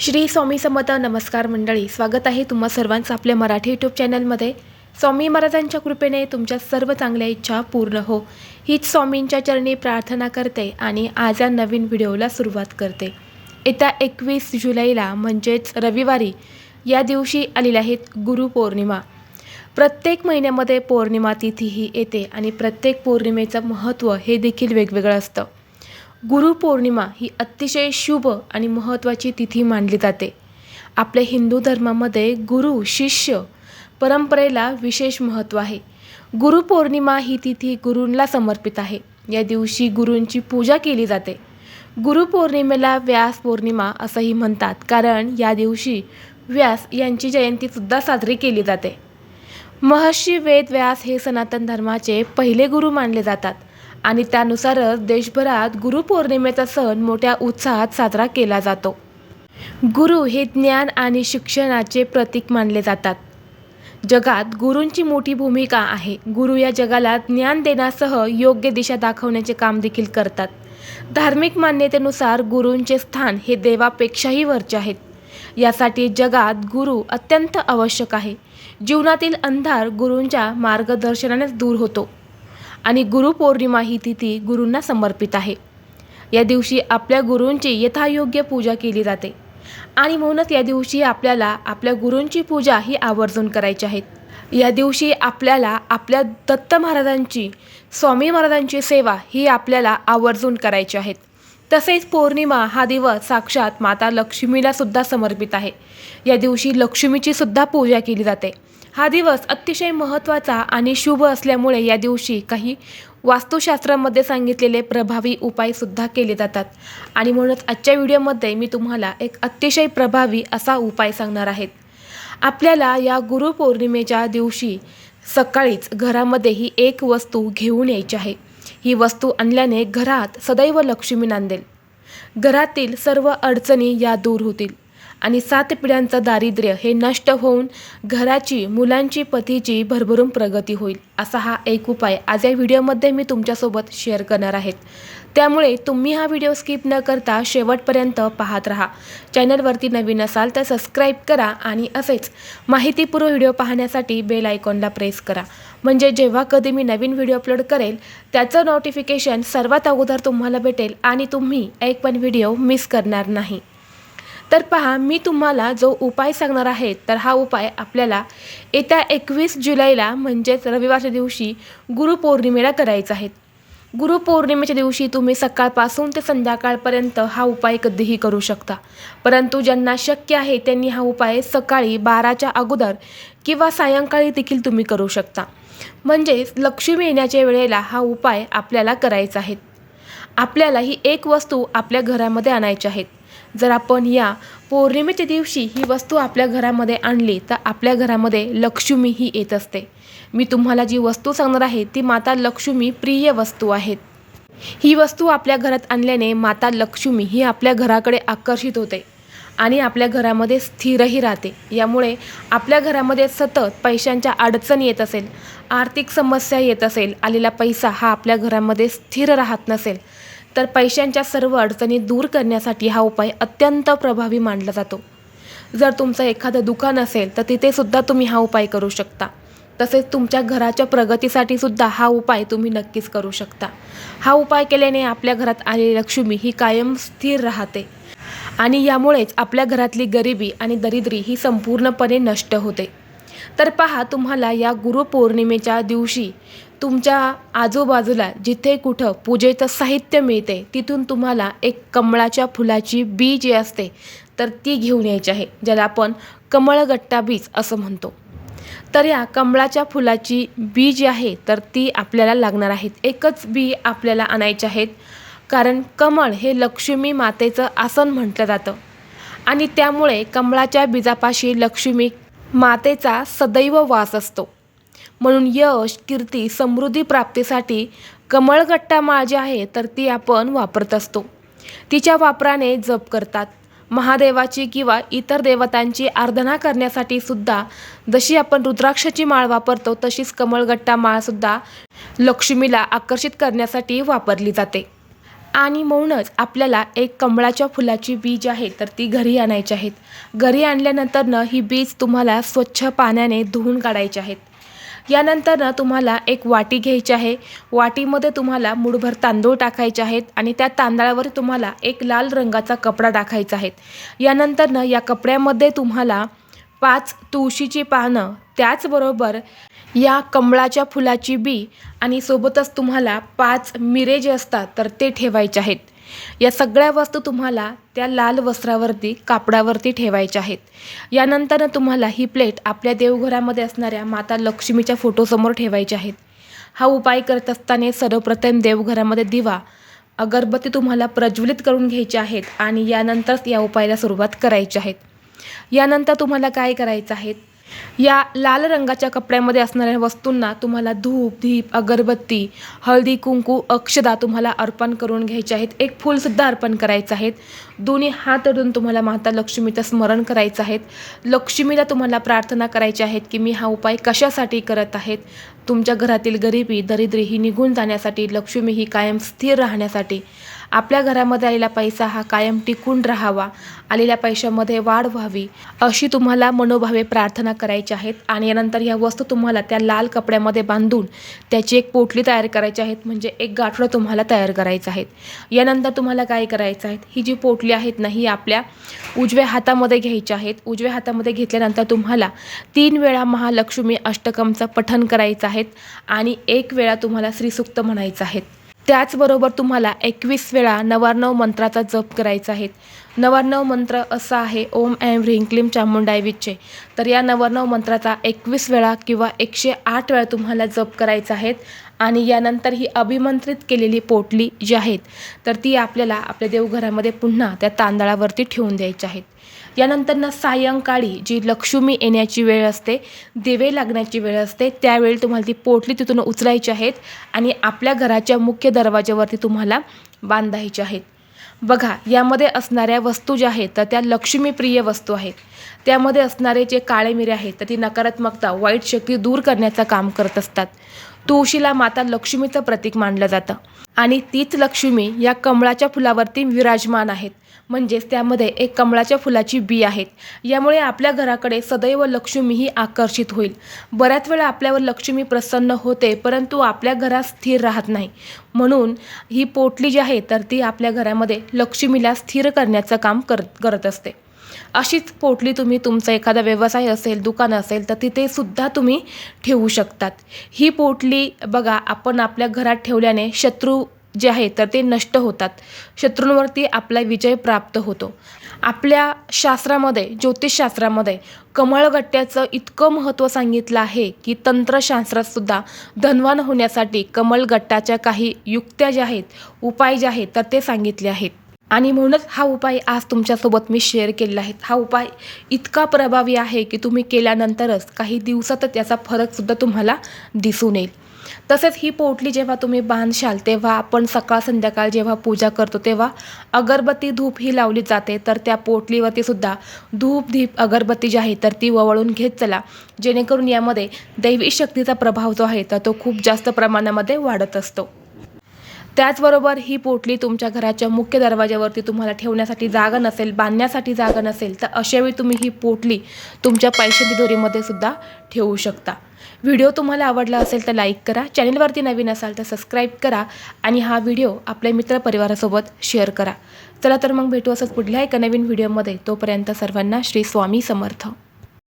श्री स्वामी समत नमस्कार मंडळी स्वागत आहे तुम्हा सर्वांचं आपल्या मराठी यूट्यूब चॅनलमध्ये स्वामी महाराजांच्या कृपेने तुमच्या सर्व चांगल्या इच्छा पूर्ण हो. हीच स्वामींच्या चरणी प्रार्थना करते आणि आज या नवीन व्हिडिओला सुरुवात करते. येत्या एकवीस जुलैला म्हणजेच रविवारी या दिवशी आलेल्या आहेत गुरुपौर्णिमा प्रत्येक महिन्यामध्ये पौर्णिमा तिथी ही येते आणि प्रत्येक पौर्णिमेचं महत्त्व हे देखील वेगवेगळं असतं. गुरुपौर्णिमा ही अतिशय शुभ आणि महत्त्वाची तिथी मानली जाते. आपल्या हिंदू धर्मामध्ये गुरु शिष्य परंपरेला विशेष महत्त्व आहे. गुरुपौर्णिमा ही तिथी गुरूंना समर्पित आहे. या दिवशी गुरूंची पूजा केली जाते. गुरुपौर्णिमेला व्यास पौर्णिमा असंही म्हणतात कारण या दिवशी व्यास यांची जयंतीसुद्धा साजरी केली जाते. महर्षी वेद व्यास हे सनातन धर्माचे पहिले गुरु मानले जातात. आणि त्यानुसारच देशभरात गुरुपौर्णिमेचा सण मोठ्या उत्साहात साजरा केला जातो. गुरु हे ज्ञान आणि शिक्षणाचे प्रतीक मानले जातात. जगात गुरूंची मोठी भूमिका आहे. गुरु या जगाला ज्ञान देण्यासह योग्य दिशा दाखवण्याचे काम देखील करतात. धार्मिक मान्यतेनुसार गुरूंचे स्थान हे देवापेक्षाही वरचे आहेत. यासाठी जगात गुरु अत्यंत आवश्यक आहे. जीवनातील अंधार गुरूंच्या मार्गदर्शनानेच दूर होतो. आणि गुरुपौर्णिमा ही तिथी गुरूंना समर्पित आहे. या दिवशी आपल्या गुरूंची यथायोग्य पूजा केली जाते. आणि म्हणूनच या दिवशी आपल्याला आपल्या गुरूंची पूजा ही आवर्जून करायची आहेत या दिवशी आपल्याला आपल्या दत्त महाराजांची स्वामी महाराजांची सेवा ही आपल्याला आवर्जून करायची आहेत तसेच पौर्णिमा हा दिवस साक्षात माता लक्ष्मीला सुद्धा समर्पित आहे. या दिवशी लक्ष्मीची सुद्धा पूजा केली जाते. हा दिवस अतिशय महत्त्वाचा आणि शुभ असल्यामुळे या दिवशी काही वास्तुशास्त्रामध्ये सांगितलेले प्रभावी उपायसुद्धा केले जातात. आणि म्हणूनच आजच्या व्हिडिओमध्ये मी तुम्हाला एक अतिशय प्रभावी असा उपाय सांगणार आहेत आपल्याला या गुरुपौर्णिमेच्या दिवशी सकाळीच घरामध्ये ही एक वस्तू घेऊन यायची आहे. ही वस्तू आणल्याने घरात सदैव लक्ष्मी नांदेल. घरातील सर्व अडचणी या दूर होतील आणि सात पिढ्यांचं दारिद्र्य हे नष्ट होऊन घराची मुलांची पतीची भरभरून प्रगती होईल असा हा एक उपाय. आज या व्हिडिओमध्ये मी तुमच्यासोबत शेअर करणार आहेत त्यामुळे तुम्ही हा व्हिडिओ स्किप न करता शेवटपर्यंत पाहत राहा. चॅनलवरती नवीन असाल तर सबस्क्राईब करा आणि असेच माहितीपूर्व व्हिडिओ पाहण्यासाठी बेल आयकॉनला प्रेस करा. म्हणजे जेव्हा कधी मी नवीन व्हिडिओ अपलोड करेल त्याचं नोटिफिकेशन सर्वात अगोदर तुम्हाला भेटेल आणि तुम्ही एक पण व्हिडिओ मिस करणार नाही. तर पहा मी तुम्हाला जो उपाय सांगणार आहे तर हा उपाय आपल्याला येत्या एकवीस जुलैला म्हणजेच रविवारच्या दिवशी गुरुपौर्णिमेला करायचा आहे. गुरुपौर्णिमेच्या दिवशी तुम्ही सकाळपासून ते संध्याकाळपर्यंत हा उपाय कधीही करू शकता. परंतु ज्यांना शक्य आहे त्यांनी हा उपाय सकाळी बाराच्या अगोदर किंवा सायंकाळी देखील तुम्ही करू शकता. म्हणजेच लक्ष्मी येण्याच्या वेळेला हा उपाय आपल्याला करायचा आहे. आपल्याला ही एक वस्तू आपल्या घरामध्ये आणायची आहेत जर आपण या पौर्णिमेच्या दिवशी ही वस्तू आपल्या घरामध्ये आणली तर आपल्या घरामध्ये लक्ष्मी ही येत असते. मी तुम्हाला जी वस्तू सांगणार आहे ती माता लक्ष्मी प्रिय वस्तू आहेत. ही वस्तू आपल्या घरात आणल्याने माता लक्ष्मी ही आपल्या घराकडे आकर्षित होते आणि आपल्या घरामध्ये स्थिरही राहते. यामुळे आपल्या घरामध्ये सतत पैशांच्या अडचण येत असेल आर्थिक समस्या येत असेल आलेला पैसा हा आपल्या घरामध्ये स्थिर राहत नसेल तर पैशांच्या सर्व अडचणी दूर करण्यासाठी हा उपाय अत्यंत प्रभावी मानला जातो. जर तुमचं एखादं दुकान असेल तर तिथेसुद्धा तुम्ही हा उपाय करू शकता. तसेच तुमच्या घराच्या प्रगतीसाठी सुद्धा हा उपाय तुम्ही नक्कीच करू शकता. हा उपाय केल्याने आपल्या घरात आलेली लक्ष्मी ही कायम स्थिर राहते आणि यामुळेच आपल्या घरातली गरिबी आणि दरिद्री ही संपूर्णपणे नष्ट होते. तर पहा तुम्हाला या गुरुपौर्णिमेच्या दिवशी तुमच्या आजूबाजूला जिथे कुठं पूजेचं साहित्य मिळते तिथून तुम्हाला एक कमळाच्या फुलाची बी जी असते तर ती घेऊन यायची आहे ज्याला आपण कमळगट्टा बीज असं म्हणतो. तर या कमळाच्या फुलाची बी जी आहे तर ती आपल्याला लागणार आहेत. एकच बी आपल्याला आणायचे आहेत. कारण कमळ हे लक्ष्मी मातेचं आसन म्हटलं जातं. आणि त्यामुळे कमळाच्या बीजापाशी लक्ष्मी मातेचा सदैव वास असतो. म्हणून यश कीर्ती समृद्धी प्राप्तीसाठी कमळगट्टा माळ जी आहे तर ती आपण वापरत असतो. तिच्या वापराने जप करतात. महादेवाची किंवा इतर देवतांची आराधना करण्यासाठी सुद्धा जशी आपण रुद्राक्षाची माळ वापरतो तशीच कमळगट्टा माळसुद्धा लक्ष्मीला आकर्षित करण्यासाठी वापरली जाते. आणि म्हणूनच आपल्याला एक कमळाच्या फुलाची बीज आहे तर ती घरी आणायची आहेत. घरी आणल्यानंतरनं ही बीज तुम्हाला स्वच्छ पाण्याने धुवून काढायची आहेत. यानंतरनं तुम्हाला एक वाटी घ्यायची आहे. वाटीमध्ये तुम्हाला मुठभर तांदूळ टाकायचे आहेत आणि त्या तांदळावर तुम्हाला एक लाल रंगाचा कपडा टाकायचा आहे. यानंतरनं या कपड्यामध्ये तुम्हाला पाच तुळशीची पानं त्याचबरोबर या कमळाच्या फुलाची बी आणि सोबतच तुम्हाला पाच मिरे जे असतात तर ते ठेवायचे आहेत. या सगळ्या वस्तू तुम्हाला त्या लाल वस्त्रावरती कापडावरती ठेवायच्या आहेत. यानंतर तुम्हाला ही प्लेट आपल्या देवघरामध्ये असणाऱ्या माता लक्ष्मीच्या फोटोसमोर ठेवायची आहेत. हा उपाय करत असताना सर्वप्रथम देवघरामध्ये दिवा अगरबत्ती तुम्हाला प्रज्वलित करून घ्यायचे आहेत आणि यानंतरच या उपायाला सुरुवात करायची आहेत. यानंतर तुम्हाला काय करायचं आहे? या लाल रंगाच्या कपड्यामध्ये असणाऱ्या वस्तूंना तुम्हाला धूप धीप अगरबत्ती हळदी कुंकू अक्षदा तुम्हाला अर्पण करून घ्यायचे आहेत. एक फूलसुद्धा अर्पण करायचं आहेत. दोन्ही हात अडून तुम्हाला माता लक्ष्मीचं स्मरण करायचं आहेत. लक्ष्मीला तुम्हाला प्रार्थना करायची आहेत की मी हा उपाय कशासाठी करत आहेत? तुमच्या घरातील गरिबी दरिद्री ही निघून जाण्यासाठी लक्ष्मी ही कायम स्थिर राहण्यासाठी आपल्या घरामध्ये आलेला पैसा हा कायम टिकून राहावा. आलेल्या पैशामध्ये वाढ व्हावी. अशी तुम्हाला मनोभावे प्रार्थना करायची आहेत आणि यानंतर ह्या वस्तू तुम्हाला त्या लाल कपड्यामध्ये बांधून त्याची एक पोटली तयार करायची आहेत म्हणजे एक गाठोडं तुम्हाला तयार करायचं आहे यानंतर तुम्हाला काय करायचं आहेत? ही जी पोटली आहेत ना ही आपल्या उजव्या हातामध्ये घ्यायची आहेत. उजव्या हातामध्ये घेतल्यानंतर तुम्हाला तीन वेळा महालक्ष्मी अष्टकमचं पठण करायचं आहेत आणि एक वेळा तुम्हाला श्रीसूक्त म्हणायचं आहेत. त्याचबरोबर तुम्हाला एकवीस वेळा नवार्णव मंत्राचा जप करायचा आहे. नवार्णव मंत्र असा आहे ओम ऐं ह्रीं क्लीम चामुंडाय तर या नवार्णव मंत्राचा एकवीस वेळा किंवा एकशे आठ वेळा तुम्हाला जप करायचा आहेत आणि यानंतर ही अभिमंत्रित केलेली पोटली जी आहेत तर ती आपल्याला आपल्या देवघरामध्ये पुन्हा त्या तांदळावरती ठेवून द्यायची आहेत. यानंतरनं सायंकाळी जी लक्ष्मी येण्याची वेळ असते दिवे लागण्याची वेळ असते त्यावेळी तुम्हाला ती पोटली तिथून उचलायची आहेत आणि आपल्या घराच्या मुख्य दरवाज्यावरती तुम्हाला बांधायची आहेत. बघा यामध्ये असणाऱ्या वस्तू ज्या आहेत तर त्या लक्ष्मीप्रिय वस्तू आहेत. त्यामध्ये असणारे जे काळे मिरे आहेत तर ती नकारात्मकता वाईट शक्ती दूर करण्याचं काम करत असतात. तुळशीला माता लक्ष्मीचं प्रतीक मानलं जातं. आणि तीच लक्ष्मी या कमळाच्या फुलावरती विराजमान आहेत. म्हणजेच त्यामध्ये एक कमळाच्या फुलाची बी आहेत. यामुळे आपल्या घराकडे सदैव लक्ष्मी ही आकर्षित होईल. बऱ्याच वेळा आपल्यावर लक्ष्मी प्रसन्न होते परंतु आपल्या घरात स्थिर राहत नाही. म्हणून ही पोटली जी आहे तर ती आपल्या घरामध्ये लक्ष्मीला स्थिर करण्याचं काम करत करत असते. अशीच पोटली तुम्ही तुमचा एखादा व्यवसाय असेल दुकान असेल तर तिथे सुद्धा तुम्ही ठेवू शकतात. ही पोटली बघा आपण आपल्या घरात ठेवल्याने शत्रू जे आहे तर ते नष्ट होतात. शत्रूंवरती आपला विजय प्राप्त होतो. आपल्या शास्त्रामध्ये ज्योतिषशास्त्रामध्ये कमळगट्ट्याचं इतकं महत्त्व सांगितलं आहे की तंत्रशास्त्रातसुद्धा धनवान होण्यासाठी कमळगट्टाच्या काही युक्त्या ज्या आहेत उपाय जे आहेत तर ते सांगितले आहेत. आणि म्हणूनच हा उपाय आज तुमच्यासोबत मी शेअर केलेला आहे. हा उपाय इतका प्रभावी आहे की तुम्ही केल्यानंतरच काही दिवसातच याचा फरकसुद्धा तुम्हाला दिसून येईल. तसेच ही पोटली जेव्हा तुम्ही बांधशाल तेव्हा आपण सकाळ संध्याकाळ जेव्हा पूजा करतो तेव्हा अगरबत्ती धूप ही लावली जाते तर त्या पोटलीवरती सुद्धा धूप धीप अगरबत्ती जी आहे तर ती ववळून घेत चला. जेणेकरून यामध्ये दैवी शक्तीचा प्रभाव जो आहे तर तो खूप जास्त प्रमाणामध्ये वाढत असतो. त्याचबरोबर ही पोटली तुमच्या घराच्या मुख्य दरवाज्यावरती तुम्हाला ठेवण्यासाठी जागा नसेल बांधण्यासाठी जागा नसेल तर अशावेळी तुम्ही ही पोटली तुमच्या पैशाची दोरीमध्ये सुद्धा ठेवू शकता. व्हिडिओ तुम्हाला आवडला असेल तर लाईक करा चॅनलवरती नवीन असाल तर सबस्क्राईब करा आणि हा व्हिडिओ आपल्या मित्रपरिवारासोबत शेअर करा. चला तर मग भेटू असंच पुढल्या एका नवीन व्हिडिओमध्ये. तोपर्यंत सर्वांना श्री स्वामी समर्थ.